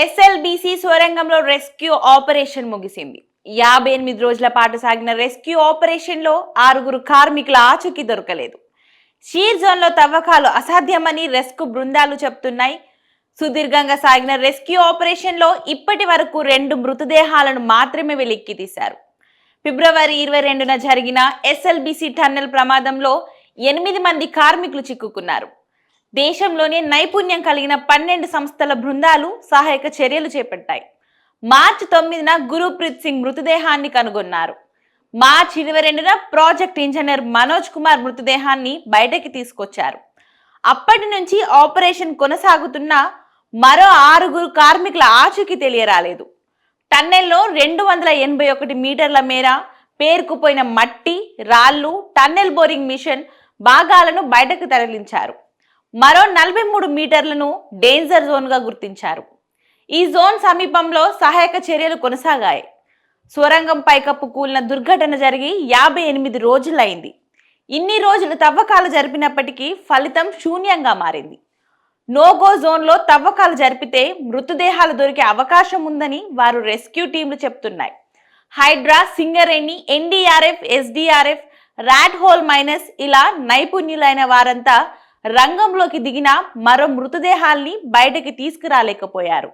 SLBC సొరంగంలో rescue operation ముగిసింది. యాభై ఎనిమిది రోజుల పాటు సాగిన రెస్క్యూ ఆపరేషన్లో ఆరుగురు కార్మికుల ఆచూకీ దొరకలేదు. షీర్ జోన్లో తవ్వకాలు అసాధ్యమని రెస్క్యూ బృందాలు చెప్తున్నాయి. సుదీర్ఘంగా సాగిన రెస్క్యూ ఆపరేషన్లో ఇప్పటి వరకు రెండు మృతదేహాలను మాత్రమే వెలిక్కి తీశారు. ఫిబ్రవరి ఇరవై రెండున జరిగిన ఎస్ఎల్బిసి టన్నెల్ ప్రమాదంలో ఎనిమిది మంది కార్మికులు చిక్కుకున్నారు. దేశంలోనే నైపుణ్యం కలిగిన పన్నెండు సంస్థల బృందాలు సహాయక చర్యలు చేపట్టాయి. మార్చి తొమ్మిదిన గురుప్రీత్ సింగ్ మృతదేహాన్ని కనుగొన్నారు. మార్చి ఇరవై రెండున ప్రాజెక్ట్ ఇంజనీర్ మనోజ్ కుమార్ మృతదేహాన్ని బయటకి తీసుకొచ్చారు. అప్పటి నుంచి ఆపరేషన్ కొనసాగుతున్న మరో ఆరుగురు కార్మికుల ఆచూకీ తెలియరాలేదు. టన్నెల్లో రెండు వందల ఎనభై ఒకటి మీటర్ల మేర పేరుకుపోయిన మట్టి రాళ్ళు టన్నెల్ బోరింగ్ మిషన్ భాగాలను బయటకు తరలించారు. మరో నలభై మూడు మీటర్లను డేంజర్ జోన్గా గుర్తించారు. ఈ జోన్ సమీపంలో సహాయక చర్యలు కొనసాగాయి. సొరంగం పైకప్పు కూలిన దుర్ఘటన జరిగి యాభై ఎనిమిది రోజులైంది. ఇన్ని రోజులు తవ్వకాలు జరిపినప్పటికీ ఫలితం శూన్యంగా మారింది. నోగో జోన్లో తవ్వకాలు జరిపితే మృతదేహాలు దొరికే అవకాశం ఉందని వారు రెస్క్యూ టీంలు చెప్తున్నాయి. Hydraa Singareni NDRF SDRF rat hole miners ఇలా నైపుణ్యులైన వారంతా రంగంలోకి దిగిన మరో మృతదేహాల్ని బయటకి తీసుకురాలేకపోయారు.